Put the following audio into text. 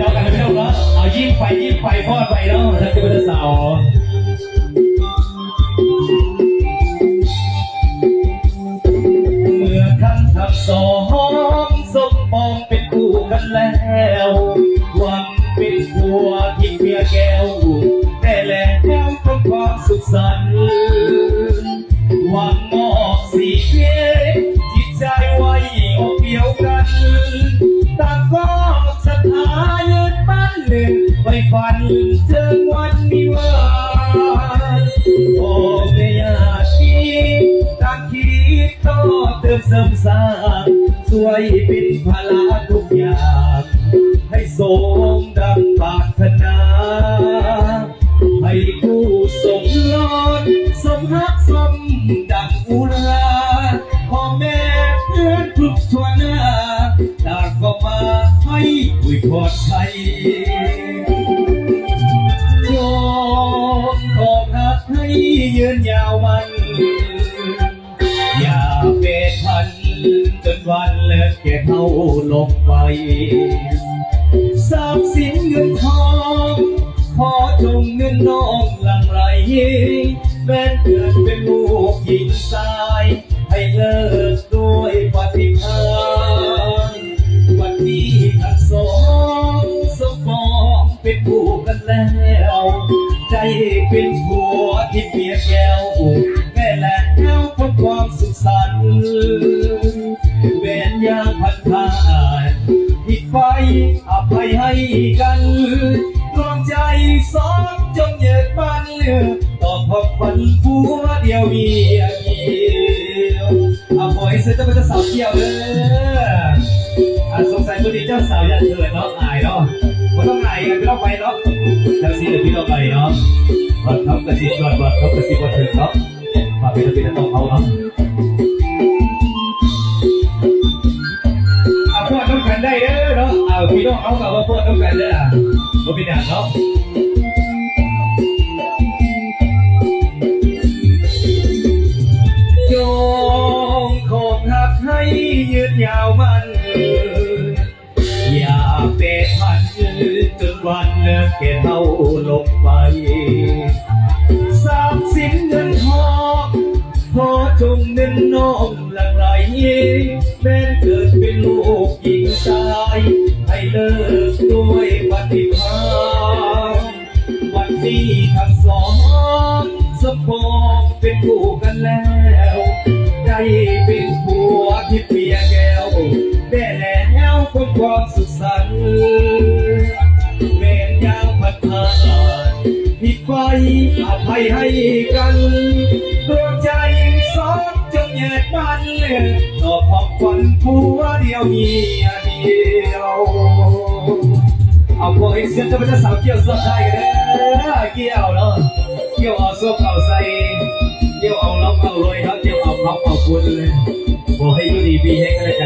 ต่อกันเร็วเนาะเอายิ้มไปยิ้มไปพอดไปเนาะท่านเจ้าสาวเมื่อทั้งทั้งสองสมปองเป็นคู่กันแล้ววังเป็นผัวที่เมียแก้วแต่แล้วก็ความสุขสันต์วังมอบสีเพียจิตใจไว้อกเดียวกันต่างก็ วันนิวาสโอ้เมียชีต่างคิดต่อเติมเสริมสร้างช่วยเป็นพลาทุกอย่าง ให้สมดังปรารถนา ให้ผู้สมรสสมฮักสมดังอุราพ่อแม่เพื่อนทุกทั่วหน้าต่างก็มาให้อวยพรไทยโย ยืนยาวมัน อย่าเปรพันจนวันเลิกแก่เท่าลงไปทรัพย์สินเงินทอง ขอจงเงินน้องหลังไหลแม้นเกิดเป็นลูกหญิงชาย ให้เลิกด้วยปฏิภาณวันนี้ทั้งสองสมองเป็นคู่กันแล้ว ใจเป็นผัว ที่เปียกแก้วแม่แหละแก้วพ้นความสุขสันต์เวนยางพันธานผิดไปอภัยให้กันดวงใจสองจงเยิดบันต่อพบฝันผัวเดียวเมียเดียวเอาปล่อยเสร็จจะเป็นจ้าสาวเกี่ยวเด้ออสงสัยวันนี้เจ้าสาวอยากเกิดเนาะอายเนาะไม่ต้องอายกันไม่ต้องไปเนาะแล้วสิเดี๋ยวพี่เราไปเนาะ บัดทับกระสิบก่อนบัดทับกระสิบก่อนถึงเนาะมาเป็นเป็นต้องเขาเนาะเอาพวดต้องกันได้เด้อเนาะเอาพี่น้องเอากับว่าพวดต้องกันเด้อบ่เป็นอย่างเนาะจงคงหักให้ยืดยาวมันอย่าเปรพันจน วันเลิกแก่เท่าลงไปทรัพย์สินเงินทองขอจงเน้นน้องหลังไหลแม้นเกิดเป็นลูกหญิงชายให้เลิกด้วยปฏิภาณวันนี้ทั้งสองสมปองเป็นคู่กันแล้วได้เป็นผัวที่เปียแก้วได้แล้วคนความสุข ผิดไปอภัยให้กันดวงใจสองจงเยิดมันต่อพบคนผัวเดียวเมียเดียว เอาพวกเอ็กเซนจะเป็นสาวเกี่ยวสดได้กันเลยเกี่ยวเนาะเกี่ยวเอาซุปเอาใส่เกี่ยวเอาล็อกเอารวยครับเกี่ยวเอาพับเอาคุณเลยบอกให้ยูดีมีให้กันเลย